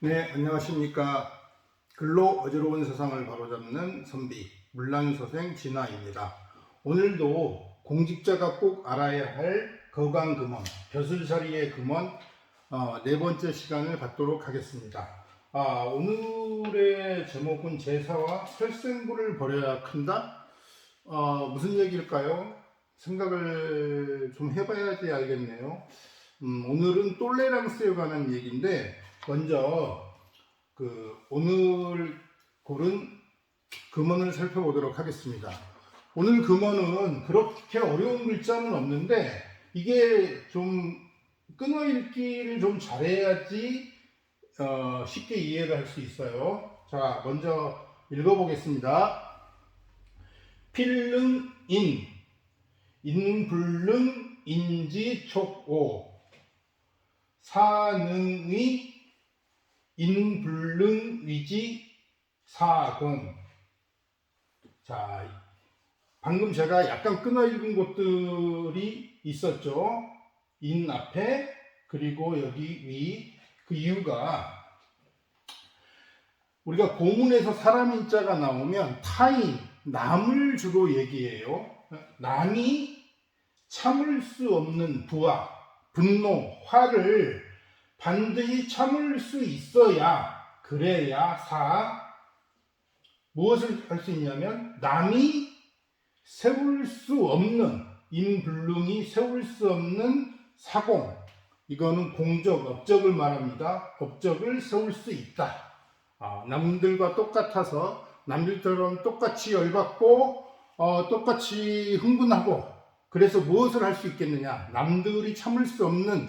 네, 안녕하십니까. 글로 어지러운 세상을 바로잡는 선비, 물란서생 진아입니다. 오늘도 공직자가 꼭 알아야 할 거강금원, 벼슬자리의 금원 어, 네 번째 시간을 갖도록 하겠습니다. 아, 오늘의 제목은 제사와 설생부를 버려야 큰다? 어, 무슨 얘기일까요? 생각을 좀 해봐야지 알겠네요. 음, 오늘은 똘레랑스에 관한 얘기인데 먼저 그 오늘 고른 금원을 살펴보도록 하겠습니다. 오늘 금원은 그렇게 어려운 글자는 없는데 이게 좀 끊어 읽기를 좀 잘해야지 어, 쉽게 이해를 할 수 있어요. 자, 먼저 읽어보겠습니다. 필릉인 인불능 인지촉오 사능의 인불능 위지 사공. 자 방금 제가 약간 끊어 읽은 곳들이 있었죠. 인 앞에 그리고 여기 위. 그 이유가 우리가 고문에서 사람 인자가 나오면 타인 남을 주로 얘기해요. 남이 참을 수 없는 부하 분노 화를 반드시 참을 수 있어야 그래야 사 무엇을 할 수 있냐면 남이 세울 수 없는 인불능이 세울 수 없는 사공 이거는 공적 업적을 말합니다. 업적을 세울 수 있다. 아, 남들과 똑같아서 남들처럼 똑같이 열받고 어, 똑같이 흥분하고 그래서 무엇을 할 수 있겠느냐? 남들이 참을 수 없는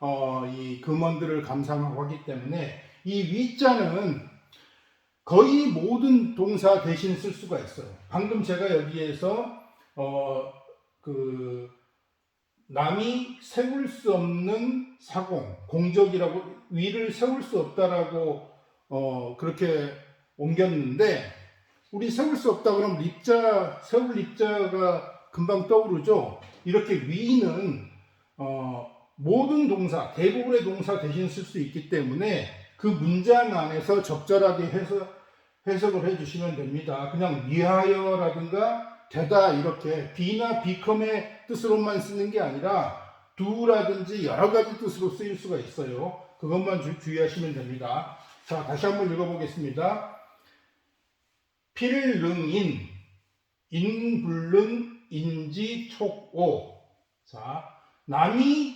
어, 이 금원들을 감상하고 하기 때문에 이 위자는 거의 모든 동사 대신 쓸 수가 있어요. 방금 제가 여기에서 어, 그 남이 세울 수 없는 사공, 공적이라고 위를 세울 수 없다라고 어, 그렇게 옮겼는데 우리 세울 수 없다 그러면 립자 세울 립자가 금방 떠오르죠. 이렇게 위는 어, 모든 동사 대부분의 동사 대신 쓸 수 있기 때문에 그 문장 안에서 적절하게 해석 해석을 해주시면 됩니다. 그냥 위하여라든가 되다 이렇게 비나 비컴의 뜻으로만 쓰는 게 아니라 두라든지 여러 가지 뜻으로 쓰일 수가 있어요. 그것만 주, 주의하시면 됩니다. 자 다시 한번 읽어보겠습니다. 필릉인 인불능 인지촉오 자 남이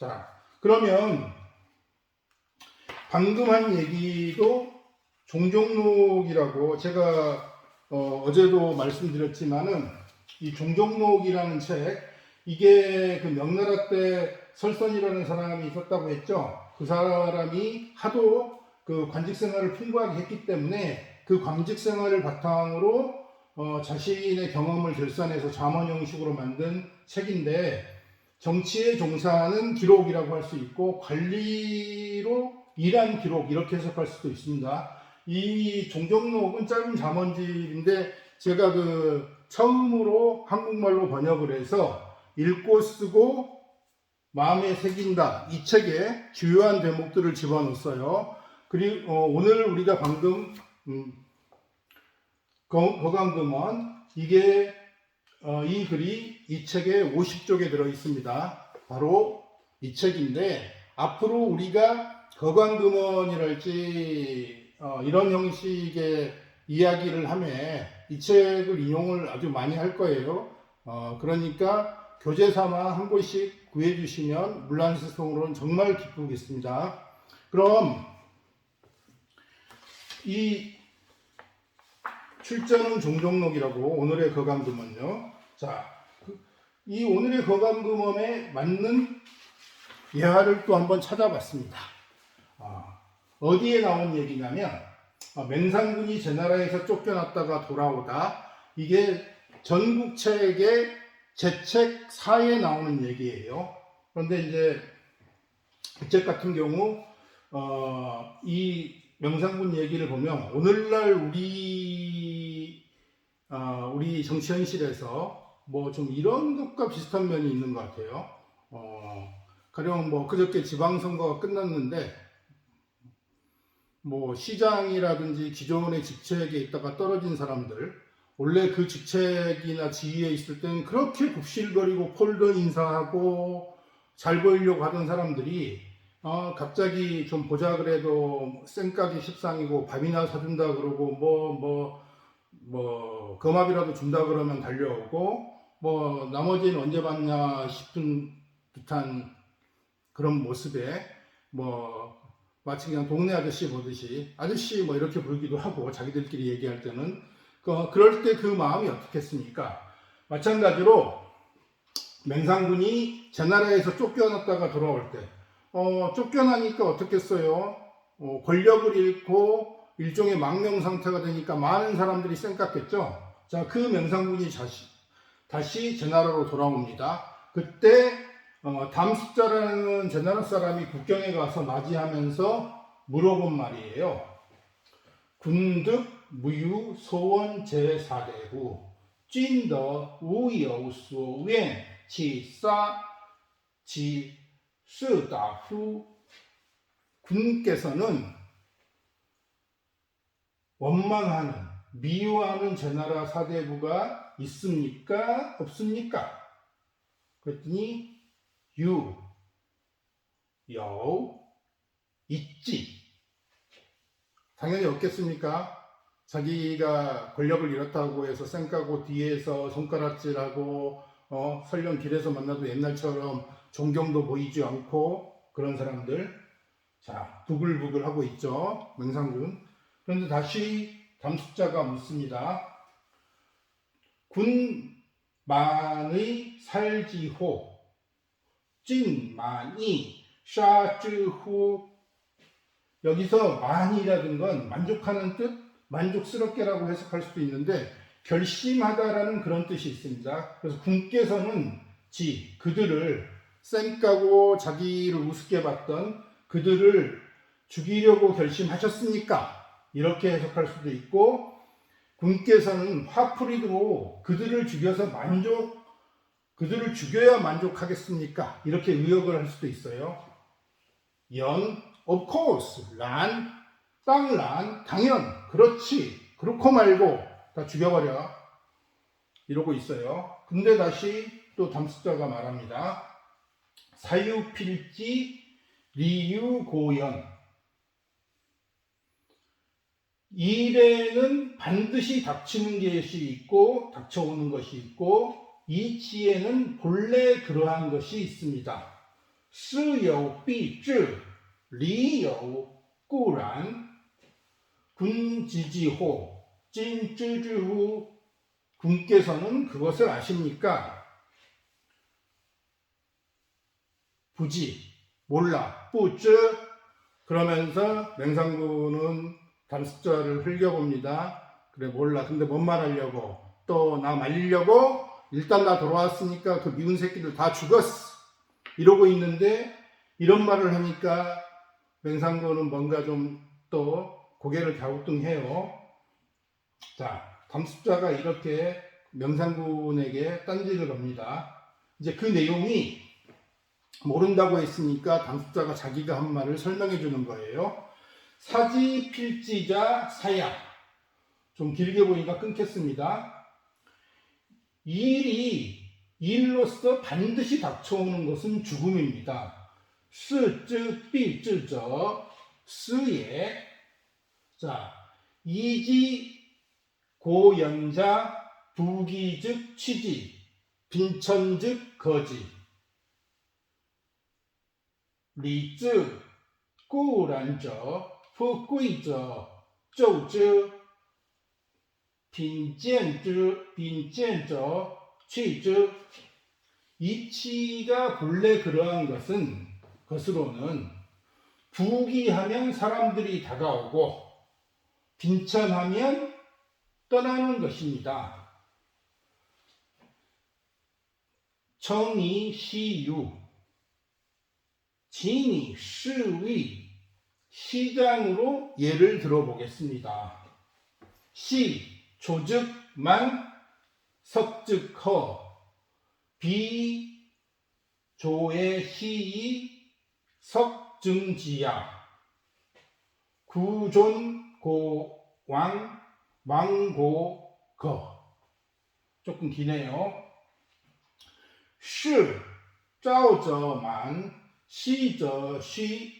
자, 그러면 방금 한 얘기도 종종록이라고 제가 어, 제도 말씀드렸지만은 이 종종록이라는 책 이게 그 명나라 때 설선이라는 사람이 있었다고 했죠. 그 사람이 하도 그 관직 생활을 풍부하게 했기 때문에 그 관직 생활을 바탕으로 어, 자신의 경험을 결산해서 자문 형식으로 만든 책인데 정치의 종사는 기록이라고 할 수 있고 관리로 일한 기록 이렇게 해석할 수도 있습니다. 이 종종록은 짧은 잠언집인데 제가 그 처음으로 한국말로 번역을 해서 읽고 쓰고 마음에 새긴다 이 책에 주요한 대목들을 집어넣었어요. 그리고 어, 오늘 우리가 방금 음, 거강금원 이게 어, 이 글이 이 책의 50쪽에 들어 있습니다. 바로 이 책인데 앞으로 우리가 거관금원이랄지 어, 이런 형식의 이야기를 하면 이 책을 인용을 아주 많이 할 거예요. 어, 그러니까 교재 삼아 한 권씩 구해 주시면 물란스송으로는 정말 기쁘겠습니다. 그럼 이 출전은 종종록이라고 오늘의 거감금원요. 자, 그- 이 오늘의 거감금원에 맞는 예화를 또 한번 찾아봤습니다. 아, 어디에 나온 얘기냐면 아, 맹상군이 제나라에서 쫓겨났다가 돌아오다 이게 전국책의 제책 4에 나오는 얘기예요. 그런데 이제 이책 같은 경우 어, 이 명상군 얘기를 보면 오늘날 우리 어, 우리 정치 현실에서 뭐 좀 이런 것과 비슷한 면이 있는 것 같아요. 어, 가령 뭐 그저께 지방선거가 끝났는데 뭐 시장이라든지 기존의 직책에 있다가 떨어진 사람들 원래 그 직책이나 지위에 있을 때는 그렇게 굽실거리고 폴더 인사하고 잘 보이려고 하던 사람들이 어, 갑자기 좀 보자 그래도 쌩까기 십상이고 밥이나 사준다 그러고 뭐뭐 뭐 금압이라도 준다 그러면 달려오고 뭐 나머지는 언제 봤냐 싶은 듯한 그런 모습에 뭐 마치 그냥 동네 아저씨 보듯이 아저씨 뭐 이렇게 부르기도 하고 자기들끼리 얘기할 때는 그 그럴 때 그 마음이 어떻겠습니까? 마찬가지로 맹상군이 제 나라에서 쫓겨났다가 돌아올 때 어, 쫓겨나니까 어떻겠어요? 어, 권력을 잃고 일종의 망명 상태가 되니까 많은 사람들이 쌩깠겠죠. 자, 그 명상군이 다시, 다시 제나라로 돌아옵니다. 그때 어, 담숫자라는 제나라 사람이 국경에 가서 맞이하면서 물어본 말이에요. 군득 무유 소원 제4대구 찐더 우여소웬 치사 지 스다후 군께서는 원망하는 미워하는 제나라 사대부가 있습니까? 없습니까? 그랬더니 유, 여, 있지. 당연히 없겠습니까? 자기가 권력을 잃었다고 해서 쌩까고 뒤에서 손가락질하고 어, 설령 길에서 만나도 옛날처럼 존경도 보이지 않고 그런 사람들 자 부글부글 하고 있죠 맹상군 그런데 다시 담숙자가 묻습니다 군만의 살지호 찐만이 샤즈후. 여기서 만이라는 건 만족하는 뜻 만족스럽게라고 해석할 수도 있는데 결심하다라는 그런 뜻이 있습니다. 그래서 군께서는 지 그들을 쌩까고 자기를 우습게 봤던 그들을 죽이려고 결심하셨습니까? 이렇게 해석할 수도 있고 군께서는 화풀이로 그들을 죽여서 만족 그들을 죽여야 만족하겠습니까? 이렇게 의역을 할 수도 있어요. 연, of course, 란, 땅 란, 당연, 그렇지, 그렇고 말고 다 죽여버려. 이러고 있어요. 근데 다시 또 담습자가 말합니다. 사유필지 리유고연 일에는 반드시 닥치는 것이 있고 닥쳐오는 것이 있고 이치에는 본래 그러한 것이 있습니다. 스여 비즈 리여 꾸란 군지지호 찐쯔즈후 군께서는 그것을 아십니까? 부지 몰라 뿌쯔 그러면서 맹상군은 담숫자를 흘려봅니다. 그래 몰라 근데 뭔 말 하려고 또 나 말리려고 일단 나 돌아왔으니까 그 미운 새끼들 다 죽었어 이러고 있는데 이런 말을 하니까 맹상군은 뭔가 좀 또 고개를 갸우뚱해요. 자 담숫자가 이렇게 명상군에게 딴지를 겁니다. 이제 그 내용이 모른다고 했으니까 담숫자가 자기가 한 말을 설명해 주는 거예요. 사지 필지자 사야. 좀 길게 보니까 끊겠습니다. 일이 일로서 반드시 닥쳐오는 것은 죽음입니다. 스, 즉, 삐, 즉, 저, 스에, 자, 이지, 고, 연자, 부기, 즉, 취지, 빈천, 즉, 거지, 리, 즉, 꾸란, 저, 富贵者 조즈 빈见之 빈见者 취즈 이치가 본래 그러한 것은 것으로는 부기하면 사람들이 다가오고 빈천하면 떠나는 것입니다. 청이 시유, 진이 시위, 시장으로 예를 들어보겠습니다. 시, 조즉, 만, 석즉, 허. 비, 조의 시이, 석, 증, 지야. 구존, 고, 왕, 왕, 고, 거. 조금 기네요. 시, 짜오저, 만, 시저, 시,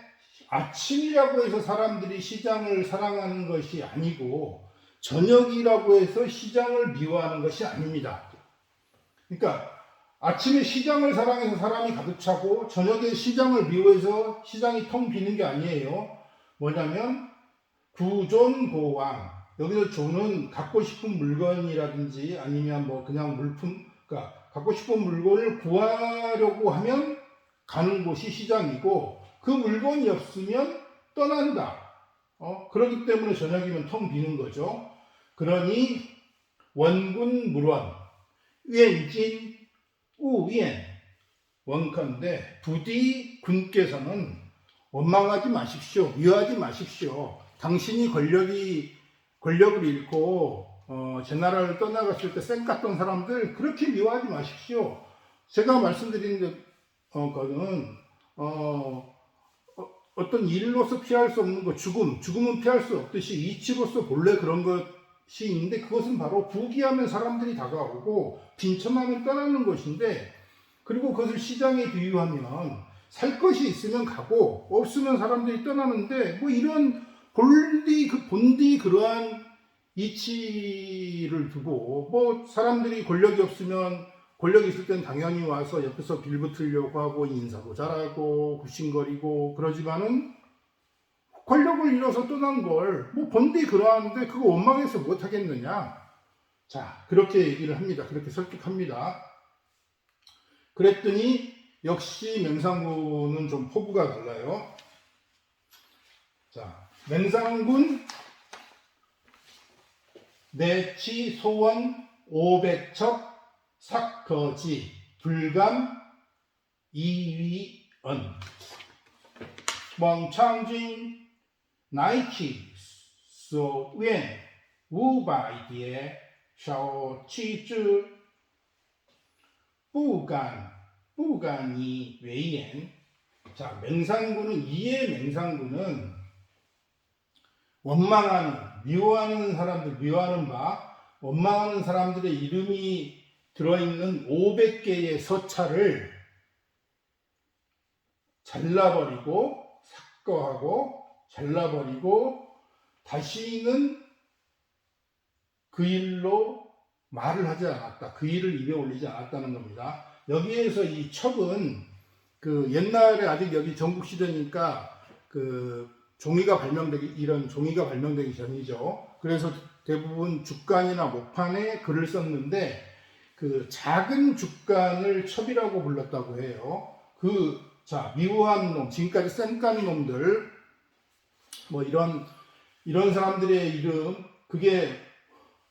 아침이라고 해서 사람들이 시장을 사랑하는 것이 아니고 저녁이라고 해서 시장을 미워하는 것이 아닙니다. 그러니까 아침에 시장을 사랑해서 사람이 가득 차고 저녁에 시장을 미워해서 시장이 텅 비는 게 아니에요. 뭐냐면 구존 고왕 여기서 존은 갖고 싶은 물건이라든지 아니면 뭐 그냥 물품 그러니까 갖고 싶은 물건을 구하려고 하면 가는 곳이 시장이고 그 물건이 없으면 떠난다. 어? 그렇기 때문에 저녁이면 텅 비는 거죠. 그러니 원군 물원, 위엔진, 우위엔 원컨대 부디 군께서는 원망하지 마십시오. 미워하지 마십시오. 당신이 권력이 권력을 잃고 어, 제 나라를 떠나갔을 때 쌩깠던 사람들 그렇게 미워하지 마십시오. 제가 말씀드린 어, 거는 어, 어, 떤 일로서 피할 수 없는 것 죽음 죽음은 피할 수 없듯이 이치로서 본래 그런 것이 있는데 그것은 바로 부귀하면 사람들이 다가오고 빈천하면 떠나는 것인데 그리고 그것을 시장에 비유하면 살 것이 있으면 가고 없으면 사람들이 떠나는데 뭐 이런 본디 그 본디 그러한 이치를 두고 뭐 사람들이 권력이 없으면 권력이 있을 땐 당연히 와서 옆에서 빌붙으려고 하고 인사도 잘하고 굽신거리고 그러지만은 권력을 잃어서 떠난 걸 뭐 본디 그러한데 그거 원망해서 못 하겠느냐? 자 그렇게 얘기를 합니다. 그렇게 설득합니다. 그랬더니 역시 맹상군은 좀 포부가 달라요. 자 맹상군 내치 소원 500척 삭거지 불감 이위언. 멍창진 나이키 소웬 우바이디에 샤오치즈. 부간 부간이 외엔. 자 맹상군은 이의 맹상군은 원망하는 미워하는 사람들 미워하는 바 원망하는 사람들의 이름이 들어있는 500개의 서찰을 잘라버리고 삭거하고 잘라버리고 다시는 그 일로 말을 하지 않았다. 그 일을 입에 올리지 않았다는 겁니다. 여기에서 이 척은 그 옛날에 아직 여기 전국 시대니까 그 종이가 발명되기 이런 종이가 발명되기 전이죠. 그래서 대부분 죽간이나 목판에 글을 썼는데 그 작은 죽간을 첩이라고 불렀다고 해요. 그 자 미우한 놈, 지금까지 쌩깐 놈들 뭐 이런 이런 사람들의 이름 그게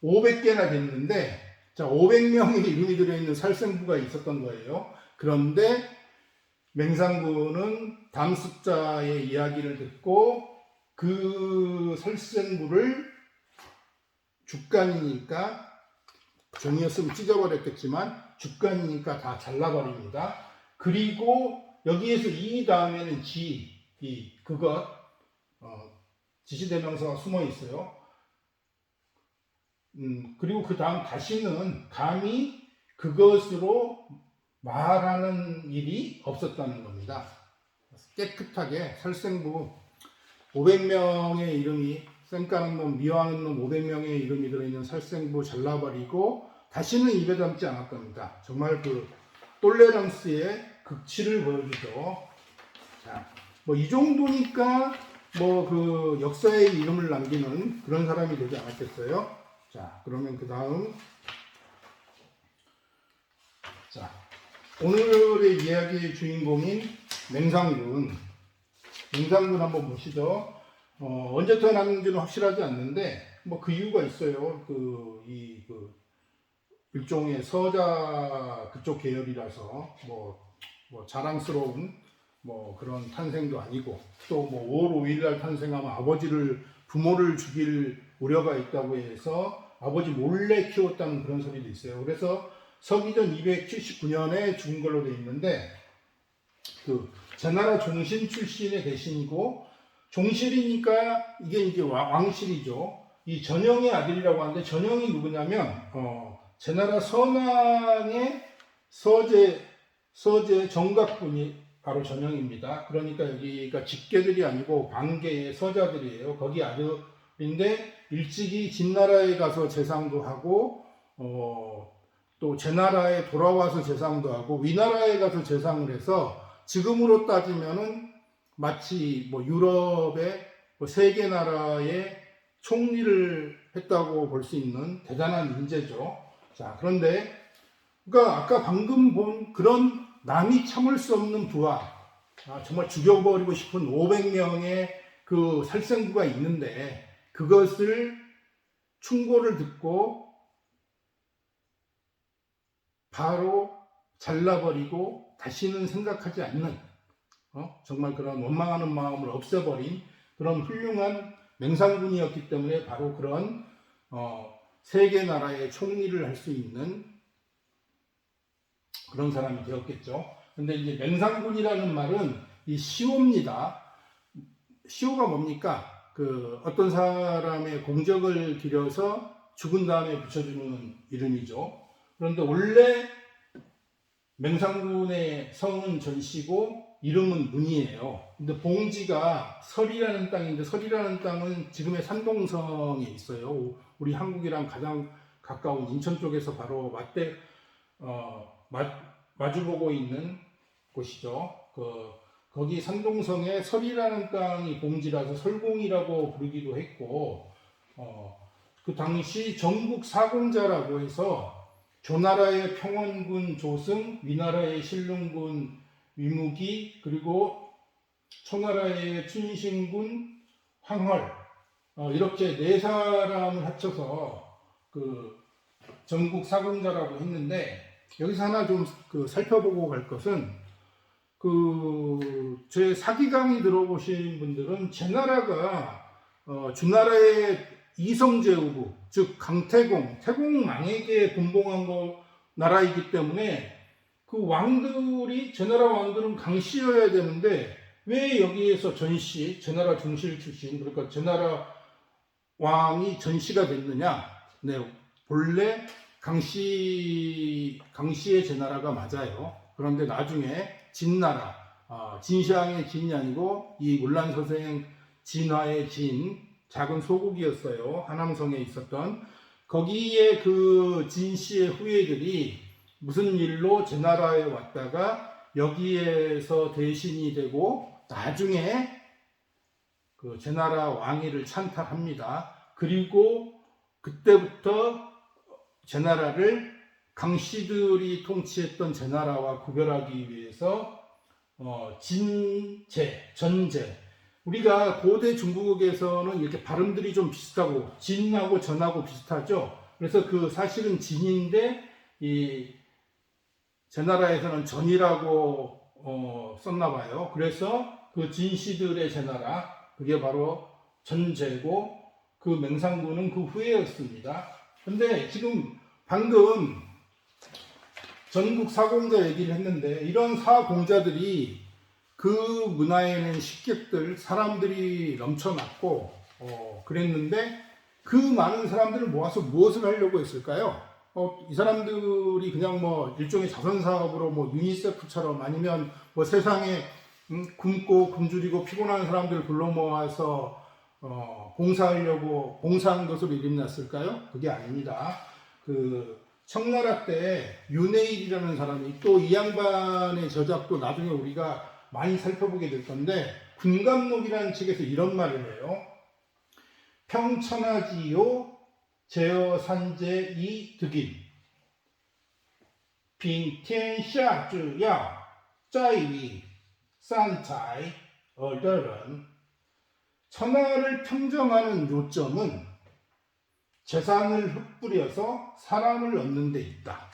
500개나 됐는데 자 500명의 이름이 들어있는 살생부가 있었던 거예요. 그런데 맹상군은 담습자의 이야기를 듣고 그 설생부를 주간이니까 종이었으면 찢어버렸겠지만 주간이니까 다 잘라버립니다. 그리고 여기에서 이 다음에는 지, 이, 그것, 어, 지시대명사가 숨어 있어요. 음, 그리고 그 다음 다시는 감히 그것으로 말하는 일이 없었다는 겁니다. 깨끗하게 설생부 500명의 이름이 쌩까는 놈, 미워하는 놈 500명의 이름이 들어있는 설생부 잘라버리고 다시는 입에 담지 않았답니다. 정말 그 똘레랑스의 극치를 보여주죠. 자, 뭐 이 정도니까 뭐 그 역사에 이름을 남기는 그런 사람이 되지 않았겠어요? 자, 그러면 그 다음 자, 오늘의 이야기의 주인공인 맹상군. 맹상군 한번 보시죠. 어, 언제 태어났는지는 확실하지 않는데, 뭐 그 이유가 있어요. 그, 이, 그, 일종의 서자 그쪽 계열이라서, 뭐, 뭐 자랑스러운 뭐 그런 탄생도 아니고, 또 뭐 5월 5일 날 탄생하면 아버지를, 부모를 죽일 우려가 있다고 해서 아버지 몰래 키웠다는 그런 소리도 있어요. 그래서 서기전 279년에 죽은 걸로 돼 있는데 그 제나라 종신 출신의 대신이고 종실이니까 이게 이제 왕- 왕실이죠. 이 전영의 아들이라고 하는데 전영이 누구냐면 어 제 나라 선왕의 서재 서재 정각군이 바로 전영입니다. 그러니까 여기가 직계들이 아니고 반계의 서자들이에요. 거기 아들인데 일찍이 진나라에 가서 재상도 하고 어, 또 제나라에 돌아와서 재상도 하고 위나라에 가서 재상을 해서 지금으로 따지면은 마치 뭐 유럽의 뭐 세계 나라의 총리를 했다고 볼 수 있는 대단한 인재죠. 자, 그런데 그러니까 아까 방금 본 그런 남이 참을 수 없는 부하, 아, 정말 죽여버리고 싶은 500명의 그 살생부가 있는데 그것을 충고를 듣고 바로 잘라버리고 다시는 생각하지 않는 어? 정말 그런 원망하는 마음을 없애버린 그런 훌륭한 맹상군이었기 때문에 바로 그런 어, 세계 나라의 총리를 할 수 있는 그런 사람이 되었겠죠. 근데 이제 맹상군이라는 말은 이 시호입니다. 시호가 뭡니까? 그 어떤 사람의 공적을 기려서 죽은 다음에 붙여주는 이름이죠. 그런데 원래 맹상군의 성은 전시고 이름은 문이에요. 근데 봉지가 설이라는 땅인데 설이라는 땅은 지금의 산동성에 있어요. 우리 한국이랑 가장 가까운 인천 쪽에서 바로 맞대 어, 마, 마주보고 있는 곳이죠. 그 거기 산동성에 설이라는 땅이 봉지라서 설공이라고 부르기도 했고 어, 그 당시 전국 사공자라고 해서 조나라의 평원군 조승, 위나라의 신릉군 위무기, 그리고 초나라의 춘신군 황헐 어, 이렇게 네 사람을 합쳐서 그 전국 사공자라고 했는데 여기서 하나 좀 그 살펴보고 갈 것은 그 제 사기 강의 들어보신 분들은 제 나라가 어, 주나라의 이성제후부 즉 강태공 태공왕에게 분봉한 거 나라이기 때문에 그 왕들이 제나라 왕들은 강씨여야 되는데 왜 여기에서 전씨 제나라 중실 출신 그러니까 제나라 왕이 전씨가 됐느냐? 네 본래 강씨 강씨의 제나라가 맞아요. 그런데 나중에 진나라 아, 진시황의 진이 아니고 이 문란서생 진화의 진 작은 소국이었어요. 하남성에 있었던 거기에 그 진씨의 후예들이 무슨 일로 제 나라에 왔다가 여기에서 대신이 되고 나중에 그 제 나라 왕위를 찬탈합니다. 그리고 그때부터 제 나라를 강씨들이 통치했던 제 나라와 구별하기 위해서 어, 진제, 전제. 우리가 고대 중국에서는 이렇게 발음들이 좀 비슷하고 진하고 전하고 비슷하죠. 그래서 그 사실은 진인데 이 제 나라에서는 전이라고 어, 썼나 봐요. 그래서 그 진시들의 제나라 그게 바로 전제고 그 맹상군은 그 후예였습니다. 근데 지금 방금 전국 사공자 얘기를 했는데 이런 사공자들이 그 문화에는 식객들 사람들이 넘쳐났고 어, 그랬는데 그 많은 사람들을 모아서 무엇을 하려고 했을까요? 어, 이 사람들이 그냥 뭐 일종의 자선 사업으로 뭐 유니세프처럼 아니면 뭐 세상에 음, 굶고 굶주리고 피곤한 사람들을 불러 모아서 어, 봉사하려고 봉사한 것으로 이름 났을까요? 그게 아닙니다. 그 청나라 때 윤회일이라는 사람이 또 이 양반의 저작도 나중에 우리가 많이 살펴보게 될 건데 군감록이라는 책에서 이런 말을 해요. 평천하지요 제어산제 이 득인 빈天下之要 짜이위 산차이 어더런 천하를 평정하는 요점은 재산을 흩뿌려서 사람을 얻는 데 있다.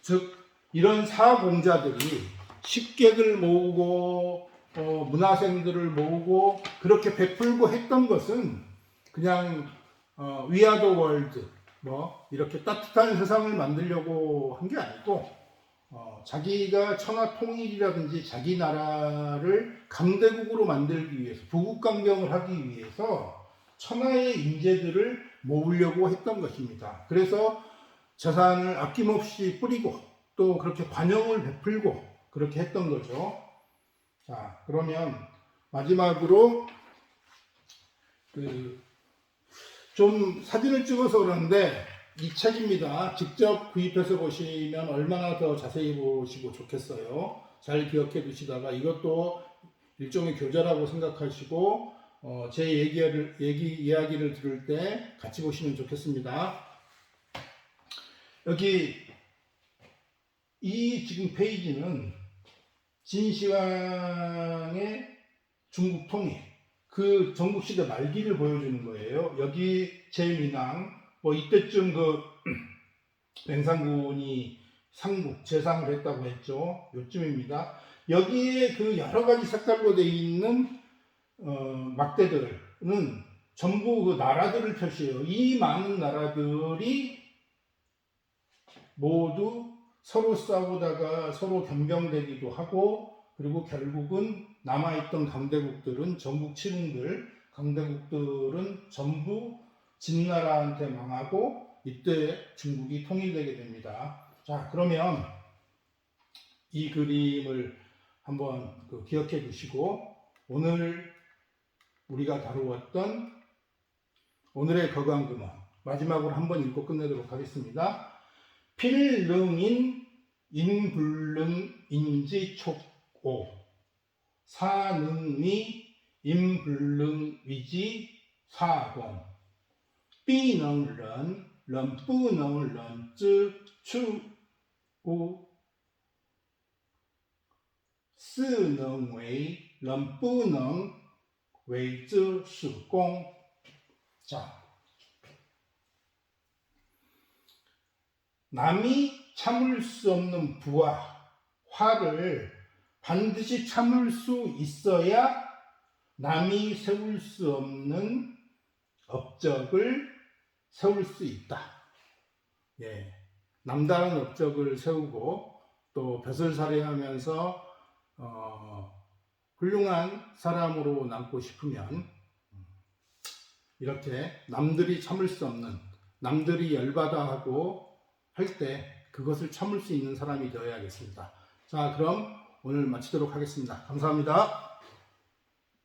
즉 이런 사공자들이 식객을 모으고 어, 문화생들을 모으고 그렇게 베풀고 했던 것은 그냥 어, 위아더 월드 뭐 이렇게 따뜻한 세상을 만들려고 한 게 아니고 어, 자기가 천하 통일이라든지 자기 나라를 강대국으로 만들기 위해서 부국강병을 하기 위해서 천하의 인재들을 모으려고 했던 것입니다. 그래서 재산을 아낌없이 뿌리고 또 그렇게 관용을 베풀고 그렇게 했던 거죠. 자, 그러면 마지막으로 그 좀 사진을 찍어서 그러는데 이 책입니다. 직접 구입해서 보시면 얼마나 더 자세히 보시고 좋겠어요. 잘 기억해 두시다가 이것도 일종의 교재라고 생각하시고 어, 제 얘기를 얘기 이야기를 들을 때 같이 보시면 좋겠습니다. 여기 이 지금 페이지는 진시황의 중국 통일 그 전국 시대 말기를 보여주는 거예요. 여기 제일민왕 뭐 이때쯤 그 맹상군이 상국 재상을 했다고 했죠. 요쯤입니다. 여기에 그 여러 가지 색깔로 되어 있는 어, 막대들은 전부 그 나라들을 표시해요. 이 많은 나라들이 모두 서로 싸우다가 서로 변경되기도 하고 그리고 결국은 남아있던 강대국들은 전국 칠흥들 강대국들은 전부 진나라한테 망하고 이때 중국이 통일되게 됩니다. 자 그러면 이 그림을 한번 그 기억해 두시고 오늘 우리가 다루었던 오늘의 거강금은 마지막으로 한번 읽고 끝내도록 하겠습니다. 필릉인 인불능 인지촉오 사능미 인불능 위지 사공 삐능런 런뿌능런 쯔추우. 스능웨이 런뿌능 웨이즈 수공. 자. 남이 참을 수 없는 부와 화를 반드시 참을 수 있어야 남이 세울 수 없는 업적을 세울 수 있다. 예. 남다른 업적을 세우고 또 벼슬살이 하면서 어, 훌륭한 사람으로 남고 싶으면 이렇게 남들이 참을 수 없는 남들이 열받아 하고 할 때 그것을 참을 수 있는 사람이 되어야겠습니다. 자, 그럼 오늘 마치도록 하겠습니다. 감사합니다.